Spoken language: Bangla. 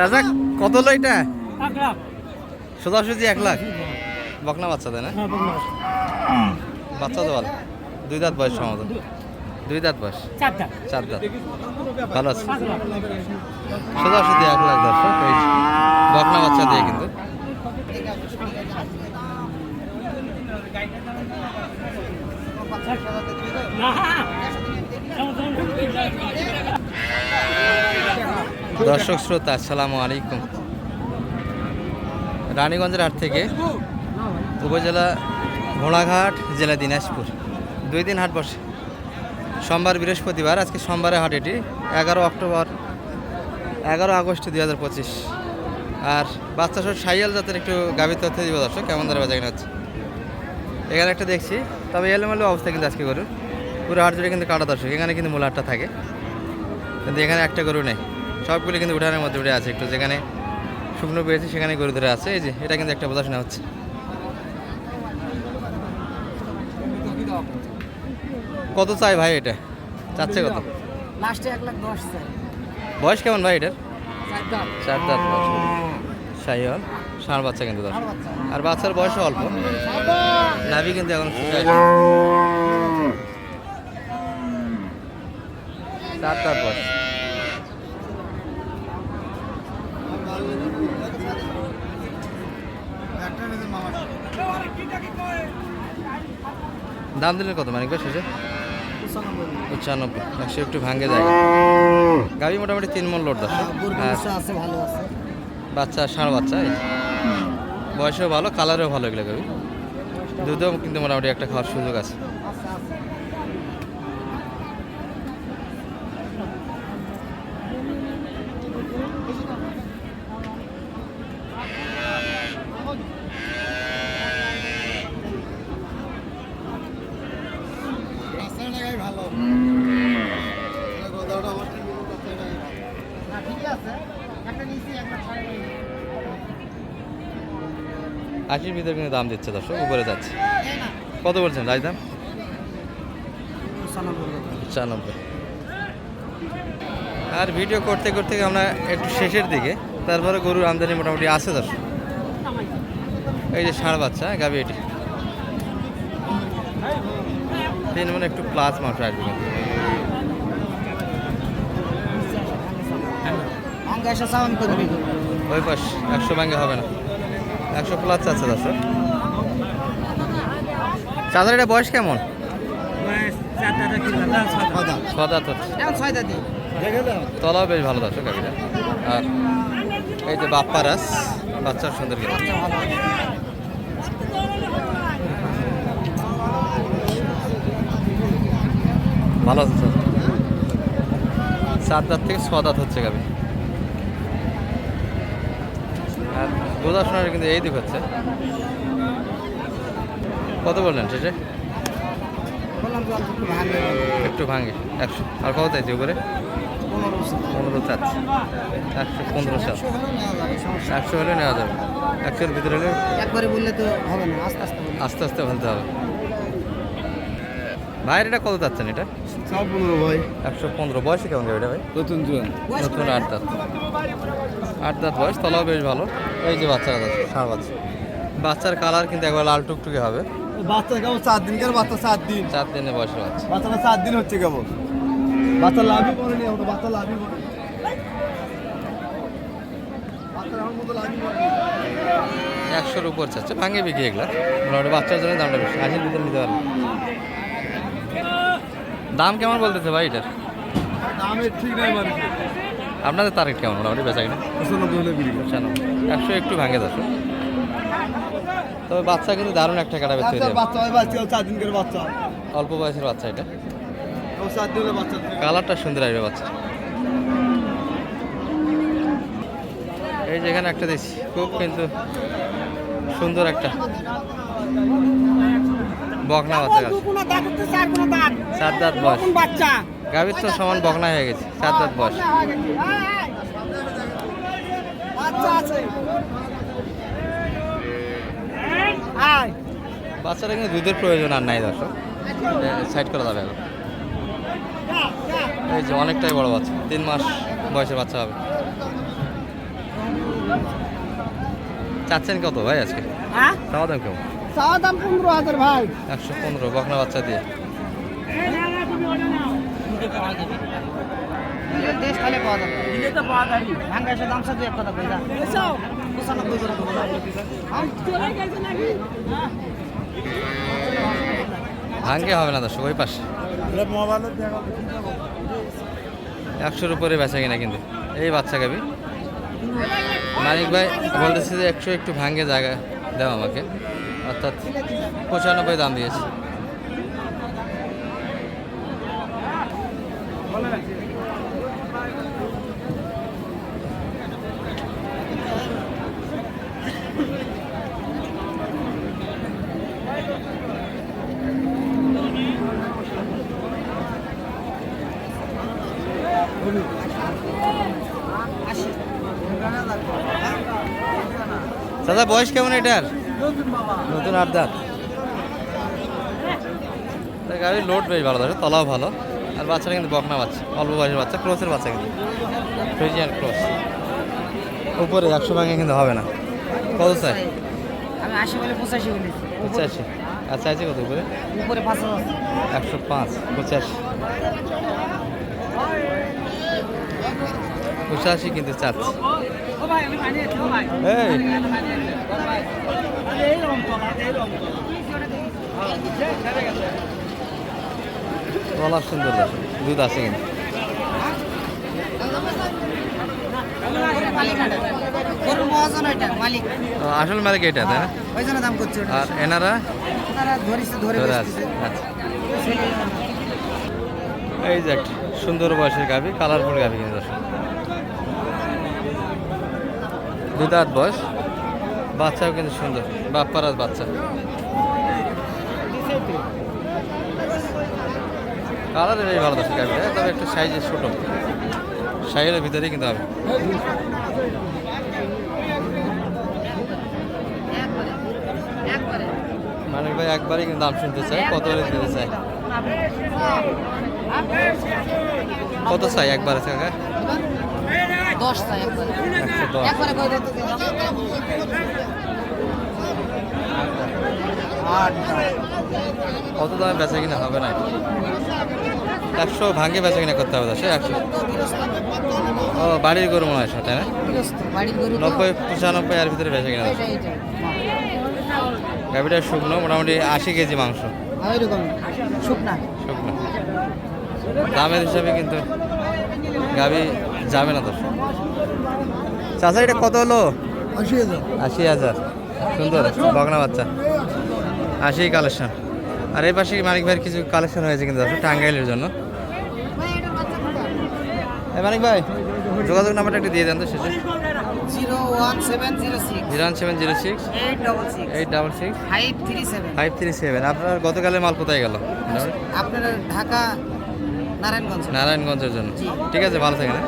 রাজা কত হলো এটা? সোজাসুজি এক লাখ? বকনা বাচ্চা তাই না? হ্যাঁ বাচ্চা। তো ভালো। দুই দাঁত বয়স সম্ভবত দুই। দাঁত বয়স? চার দাঁত। ভালো আছে। সোজাসুজি এক লাখ দর্শক বকনা বাচ্চা দিয়ে কিন্তু না দর্শক শ্রোতা, আসসালামু আলাইকুম। রানীগঞ্জের হাট থেকে উপজেলা ঘোড়াঘাট জেলা দিনাজপুর। দুই দিন হাট বসে। সোমবার বৃহস্পতিবার, আজকে সোমবারে হাট এটি। এগারো অক্টোবর, এগারো আগস্ট দুই হাজার পঁচিশ। আর বাচ্চা সব সাইয়াল জাতের একটু গাভীর তথ্য দিব দর্শক, কেমন ধরে বাজা কিনা হচ্ছে। এখানে একটা দেখছি, তবে এলোমেলো অবস্থা কিন্তু আজকে গরু পুরো হাট জুড়ে কিন্তু কাটা দর্শক, এখানে কিন্তু মূল হাটটা থাকে। কিন্তু এখানে একটা গরু নেই। সবগুলো কিন্তু উঠানের মধ্যে উঠে আছে একটু যেখানে শুকনো পেয়েছে সেখানে গরু ধরে আছে। এই যে এটা কিন্তু একটা বোঝাশোনা হচ্ছে। কত চাই ভাই এটা? চাচ্ছে কত? লাস্টে এক লাখ দশ বয়স কেমন ভাই এটার? চার চার দাঁত বয়স। সাইহল ষাঁড় বাচ্চা কিন্তু দশ আর বাচ্চার বয়সও অল্প। নাভি কিন্তু এখন। চার দাঁত বয়স। দাম দিলেন কত মানে ভাই শেষে? পঁচানব্বই। একশো একটু ভাঙে যায় গাড়ি মোটামুটি তিন মন লোড দশ ভালো আছে। বাচ্চা ষাঁড় বাচ্চা বয়সেও ভালো কালারেও ভালো এগুলো গাড়ি দুধও কিন্তু মোটামুটি একটা খাওয়ার সুযোগ আছে। আশির ভিতরে কিন্তু দাম দিচ্ছে দর্শক উপরে যাচ্ছে। কত বলছেন রাজ দাম? পঁচানব্বই আর ভিডিও করতে করতে আমরা একটু শেষের দিকে তারপরে গরুর আমদানি মোটামুটি আছে দর্শক। এই যে ষাঁড় বাচ্চা গাবি এটি। তিন মানে একটু প্লাস মাংস আসবে ওই পাশ, একশো ব্যাঙ্গে হবে না। একশো প্লাস আছে দর্শক চাঁদের এটা বয়স কেমন? তলাও বেশ ভালো দর্শক আর এই যে বাপ্পারাস, বাচ্চার সুন্দর ভালো আছে স্যার? দাঁত থেকে ছ দাঁত হচ্ছে গাবি আর বোঝা শোনার কিন্তু এই দিক হচ্ছে। কত বললেন তো একটু ভাঙে একশো। আর কত চাইছে উপরে? পনেরো চাচ্ছে একশো পনেরো সাত একশো হলে নেওয়া যাবে। একশোর ভিতরে হলে একবারে বললে তো হবে না আস্তে আস্তে আস্তে আস্তে বলতে হবে। ভাইয়ের এটা কত যাচ্ছেন এটা? সব পনেরো ভাই। একশো পনেরো। বয়সে কেমন যাবে এটা ভাই? নতুন জুয়ান নতুন আট দাঁত। আট দাঁত বয়স তলাও বেশ ভালো। এই যে বাচ্চারা যাচ্ছে ষাঁড় বাচ্চা বাচ্চার কালার কিন্তু একবার লাল টুকটুকে হবে। বাচ্চা কেমন চার দিন কেন বাচ্চা সাত দিন? চার দিনের বয়সের বাচ্চা। বাচ্চাটা সাত দিন হচ্ছে কেমন বাচ্চা লাভই করেনি এখন বাচ্চা লাভই করেনি একশোর উপর চাচ্ছে ভাঙে বিক্রি এগুলা। মোটামুটি বাচ্চার জন্য দামটা বেশি আশির ভিতরে নিতে পারবে। দাম কেমন বলতেছে ভাই এটার? দামের ঠিক নাই আপনাদের তারিখ কেমন মোটামুটি বেচা কিনা? একশো একটু ভাঙে দশ তবে বাচ্চা কিন্তু দারুণ একটা কাটাবে তৈরি বাচ্চা অল্প বয়সের বাচ্চা এটা। কালারটা সুন্দর আসবে বাচ্চা। এই যেখানে একটা দেখছি খুব কিন্তু সুন্দর একটা। বকনা বাচ্চা কোনো দাঁত বয়স। বাচ্চা। গাভীর তো সমান বকনা হয়ে গেছে চার দাঁত বয়স। বাচ্চা আয়। বাচ্চাটা কিন্তু দুধের প্রয়োজন আর নাই দর্শক। সাইড করা যাবে এখন। এই যে অনেকটাই বড় বাচ্চা তিন মাস বয়সের বাচ্চা হবে। চাচ্ছেন কত ভাই আজকে? হ্যাঁ? দাম কেমন? দাম পনেরো হাজার ভাই। একশো পনেরো বকনা বাচ্চা দিয়ে। দেশ খালে পাওয়া যাবে। দিলে তো পাওয়া যাবে ভাঙ্গা এসে দাম সাথে এক কথা কই যা করে দেবো। চলে গেছে নাকি? ভাঙ্গে হবে না দর্শক ওই পাশে একশোর উপরে বেচা কিনা কিন্তু। এই বাচ্চা গাবি। মানিক ভাই বলতেছি যে একশো একটু ভাঙ্গে জায়গা দাও আমাকে। অর্থাৎ পঁচানব্বই দাম দিয়েছে। দাদা বয়স কেমন এটার? নতুন দাঁত গাড়ির লোড বেশ ভালো থাকে তলাও ভালো। আর বাচ্চাটা কিন্তু বকনা বাচ্চা অল্প বয়সের বাচ্চা ক্রসের বাচ্চা কিন্তু। ফ্রিজিয়ান ক্রস উপরে একশো ভাঙে কিন্তু হবে না। কত চাই? আমি আশি বলে পঁচাশি আর চাইছে কত উপরে? উপরে পাঁচ একশো পাঁচ পঁচাশি। পঁচাশি কিন্তু চাচ্ছে। গলা সুন্দর দুধ আছে কিন্তু আসল মালিক এটা তাই না? আর এনারা? আচ্ছা। এই যে সুন্দর বয়সের গাভি কালারফুল গাভি কিন্তু দাঁত বয়স। বাচ্চাও কিন্তু সুন্দর, বাপ্পারাজ বাচ্চা। কালার বেশ ভালো দর্শক গাভিটা তবে একটু সাইজে ছোট। সাইজের ভিতরেই কিন্তু হবে। মানিক ভাই একবারই কিন্তু দাম শুনতে চাই কত হলে দিতে চাই কত চাই একবারে কাকা দশ একবারে। কত দামে বেচা কিনা হবে না? একশো ভাঙে বেচা কিনা করতে হবে সে একশো। ও বাড়ির গরু মনে হয় তাই না। নব্বই পঁচানব্বই এর ভিতরে বেচা কিনা। গাভিটা শুকনো মোটামুটি আশি কেজি মাংস। হ্যাঁ, শুকনো। দামের হিসাবে কিন্তু গাভি যাবে না তো চাষা এটা কত হলো? আশি হাজার। আশি হাজার। সুন্দর বগনা বাচ্চা। আশি কালেকশন আর এই পাশে মানিক ভাইয়ের কিছু কালেকশন হয়েছে কিন্তু দর্শক টাঙ্গাইলের জন্য। এই মানিক ভাই যোগাযোগ নাম্বারটা একটু দিয়ে দেন তো শেষে। Zero one seven zero six. Zero one seven zero six. Eight double six. Eight double six. Five three seven. Five three seven. আপনার গতকালের মাল কোথায় গেল? আপনার ঢাকা নারায়ণগঞ্জ নারায়ণগঞ্জের জন্য ঠিক আছে ভালো থাকেন হ্যাঁ?